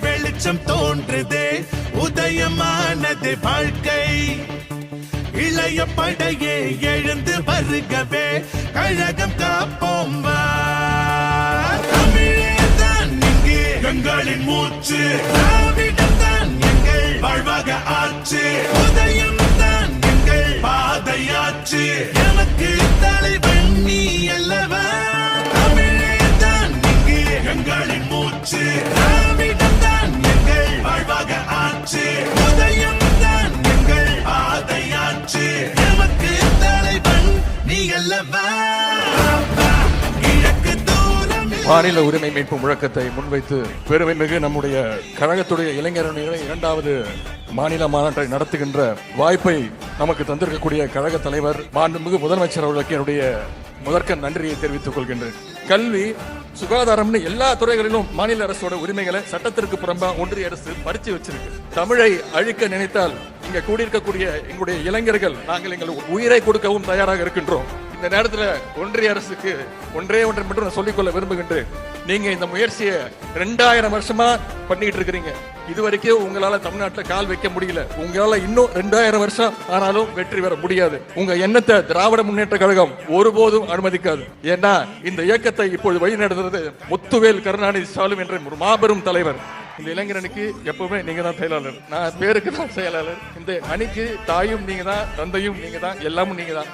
வெளிச்சம் தோன்றுதே. உதயமானது வாழ்க்கை. இளைய படையே எழுந்து வருகவே. கழகம் காப்போம் தமிழே தான் இங்கே கங்காளின் மூச்சு. திராவிடம் தான் எங்கள் வாழ்வாக ஆச்சு. மாநில உரிமை மீட்பு முழக்கத்தை முன்வைத்து பெருமைமிகு நம்முடைய கழகத்துடைய இளைஞரணிகளை இரண்டாவது மாநில மாநாட்டை நடத்துகின்ற வாய்ப்பை நமக்கு தந்திருக்கக்கூடிய கழக தலைவர் மாண்புமிகு முதலமைச்சர் அவர்களுக்கு என்னுடைய முதற்க நன்றியை தெரிவித்துக் கொள்கின்றேன். கல்வி சுகாதாரம்னு எல்லா துறைகளிலும் மாநில அரசோட உரிமைகளை சட்டத்திற்கு புறம்பா ஒன்றிய அரசு பறிச்சு வச்சிருக்கு. தமிழை அழிக்க நினைத்தால் இங்கே கூடியிருக்கக்கூடிய எங்களுடைய இளைஞர்கள் நாங்கள் எங்கள் உயிரை கொடுக்கவும் தயாராக இருக்கின்றோம். இந்த நேரத்தில் ஒன்றிய அரசுக்கு ஒன்றே ஒன்றை மட்டும் நான் சொல்லிக்கொள்ள விரும்புகின்றேன். நீங்கள் இந்த முயற்சியை ரெண்டாயிரம் வருஷமா பண்ணிகிட்டு இருக்கிறீங்க. இது வரைக்கும் தமிழ்நாட்டில் கால் வைக்க முடியல. உங்களால் இன்னும் ரெண்டாயிரம் வருஷம் ஆனாலும் வெற்றி பெற முடியாது. உங்க எண்ணத்தை திராவிட முன்னேற்ற கழகம் ஒருபோதும் அனுமதிக்காது. ஏன்னா இந்த இயக்கத்தை இப்பொழுது வழிநடத்துறது முத்துவேல் கருணாநிதி ஸ்டாலின் என்ற ஒரு மாபெரும் தலைவர். இந்த இளைஞரனுக்கு எப்பவுமே நீங்க தான் செயலாளர். நான் பேருக்கு தான் செயலாளர். இந்த அணிக்கு தாயும் நீங்க தான் தந்தையும் நீங்க தான் எல்லாமும் நீங்க தான்.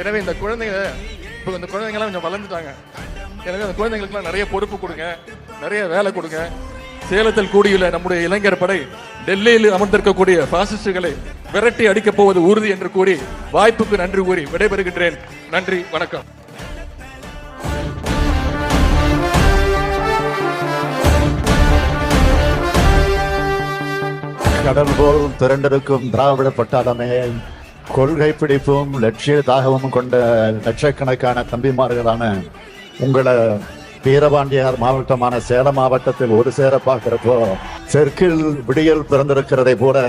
எனவே இந்த குழந்தைங்க இப்போ இந்த குழந்தைங்கலாம் கொஞ்சம் வளர்ந்துட்டாங்க. எனவே அந்த குழந்தைங்களுக்குலாம் நிறைய பொறுப்பு கொடுங்க நிறைய வேலை கொடுங்க. சேலத்தில் கூடியுள்ள நம்முடைய இளைஞர் படை டெல்லியில் அமர்ந்திருக்கக்கூடிய பாசிஸ்டுகளை விரட்டி அடிக்கப் போவது உறுதி என்று கூறி வாய்ப்புக்கு நன்றி கூறி விடைபெறுகின்றேன். நன்றி வணக்கம். கடல் போல் திரண்டிருக்கும் திராவிட பட்டாளமே கொள்கை பிடிப்பும் லட்சிய தாகமும் கொண்ட லட்சக்கணக்கான தம்பிமார்களான உங்களை வீரபாண்டியார் மாவட்டமான சேலம் மாவட்டத்தில் ஒரு சேர பார்க்கிறப்போ தெற்கில் விடியல் பிறந்திருக்கிறதை போல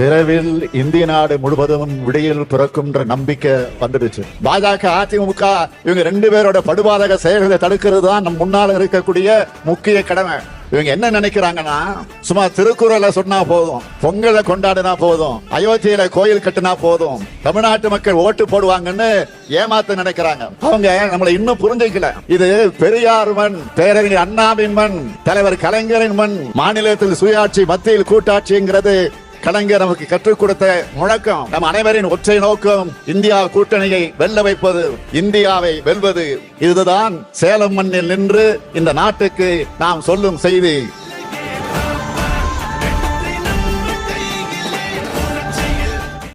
விரைவில் இந்திய நாடு முழுவதும் விடியல் பிறக்கும்ன்ற நம்பிக்கை வந்துடுச்சு. பாஜக அதிமுக இவங்க ரெண்டு பேரோட படுபாதக செயல்களை தடுக்கிறது தான் நம் முன்னால் இருக்கக்கூடிய முக்கிய கடமை. இவங்க என்ன நினைக்கிறாங்கன்னா சும்மா திருக்குறளை சொன்னா போதும் பொங்கலை கொண்டாடினா போதும் அயோத்தியில கோயில் கட்டினா போதும் தமிழ்நாட்டு மக்கள் ஓட்டு போடுவாங்கன்னு ஏமாத்த நினைக்கிறாங்க. அவங்க நம்மளை இன்னும் புரிஞ்சுக்கல. இது பெரியார் மண் பேரறிஞர் அண்ணாவின் மண் தலைவர் கலைஞரின் மண் மாநிலத்தில் சுயாட்சி மத்தியில் கூட்டாட்சிங்கிறது கலைஞர் நமக்கு கற்றுக் கொடுத்த முழக்கம். நம் அனைவரின் ஒற்றை நோக்கம் இந்தியா கூட்டணியை வெல்ல வைப்பது இந்தியாவை வெல்வது. இதுதான் சேலம் மண்ணில் நின்று இந்த நாட்டுக்கு நாம் சொல்லும் செய்தி.